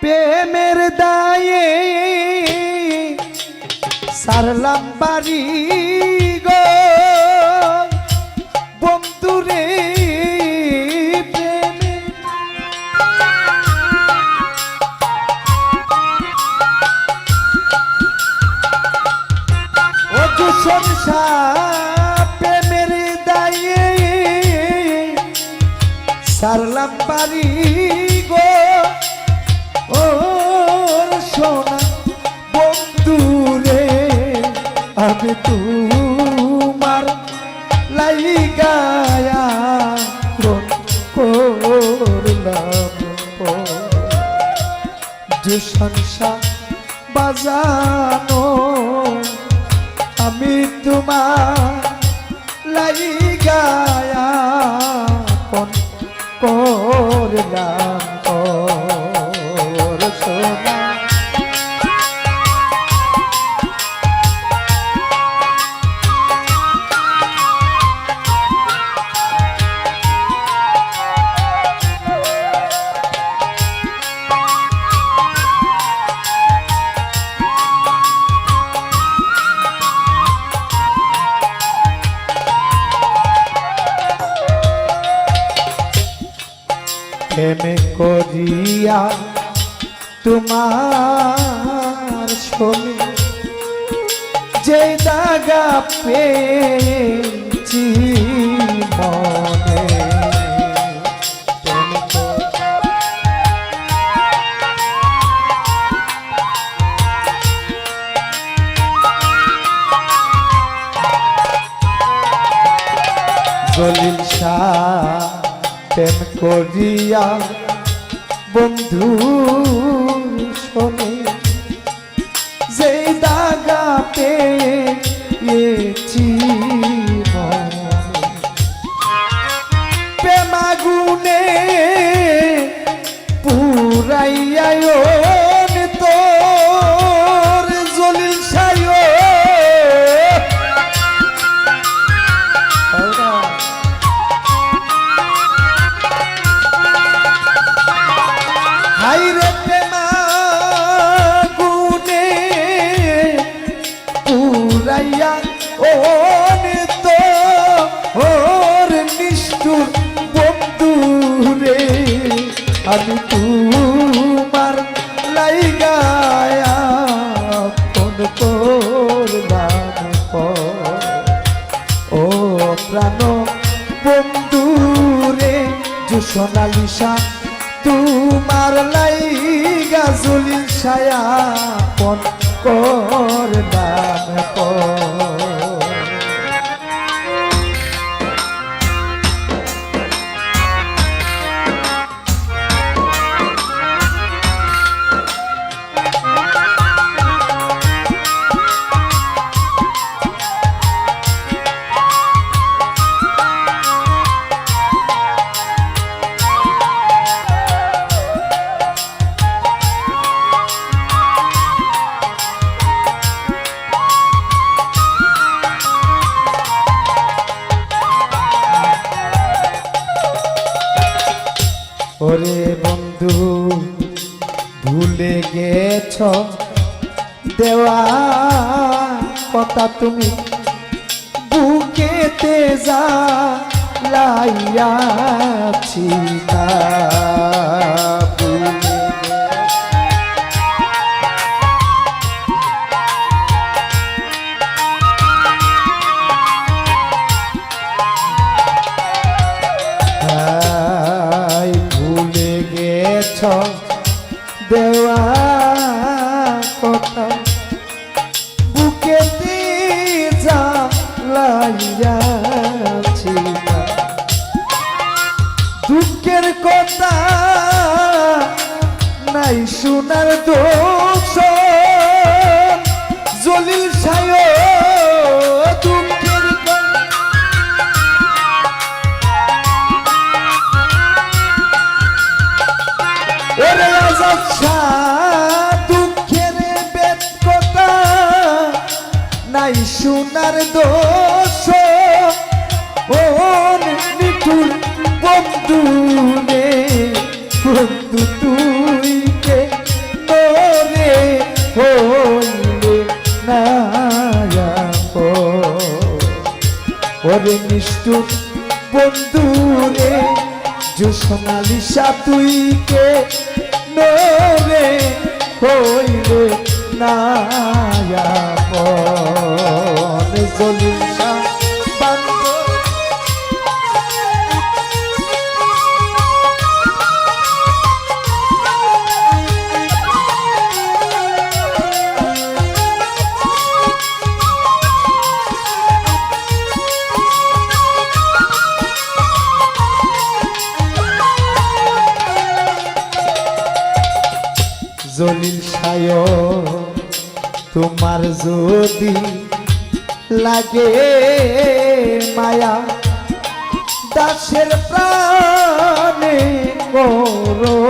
প্রেমের দায়ে সারলাম বাড়ি গো। বন্ধুরে প্রেমের দায়ে সারলাম বাড়ি গো। সোনা বন্ধুরে আমি তোমার লাইগায়া করলাম যে সংসার বাজানো আমি তোমার লাইগায়া করলাম। প্রেমে করিয়া তোমার শোনে যে দাগা পেয়েছি মনে। জলিল শাহ প্রেম করিয়া বন্ধু শোনে যে দাগা। প্রেমাগুনে পুরাইয়ায় আমি তোমার লাইগায়া ফোন করলাম ও প্রাণ বন্ধু রে, যে সোনালিশা তোমার লাইগা জলিল ছায়া পন কর দাম ওরে বন্ধু ভুলে গেছ? দেওয়া কথা তুমি বুকেতে যা লাইয়াছি তা দুঃখের কথা নাই শোনার দোষ। তুলে বন্ধু তুই কে তোরে হইলে না ওরে নিষ্ঠুর বন্ধু রে জুসমালিসা তুই কে নরে জলিল সায় তোমার যদি লাগে মায়া দাসের প্রাণে করো।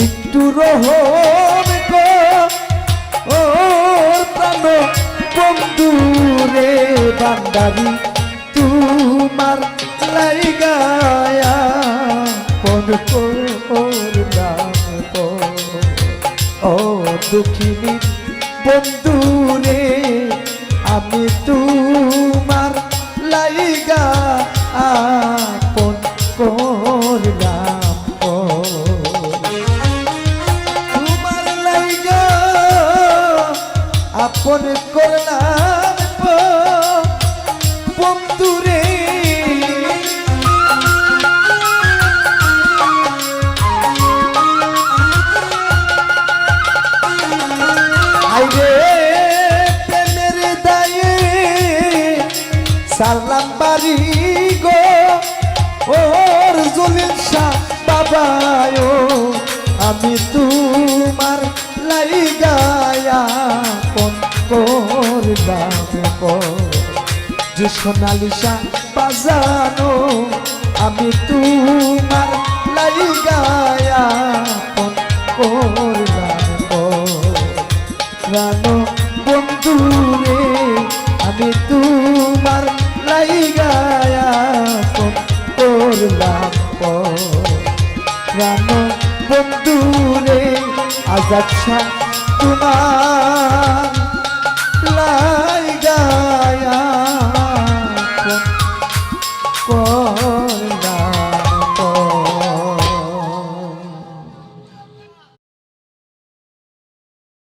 একটু রহম ও বন্ধু রে বান্দারি, তোমার লাইগায়া পন ও দুঃখিনী বন্ধু রে, আমি তোমার লাইগা আপন করলাম আপন করলাম ও, বন্ধু রে আইরে প্রেমের দায়ে সালাম বাড়ি গো ওর জলিল শাহ আমি তোমার যে সোনালিশা বাজানো, আমি তোমার করলাম প্রাণ বন্ধু রে, আমি তোমার করলাম প্রাণ বন্ধু রে, আজ আচ্ছা তোমার লা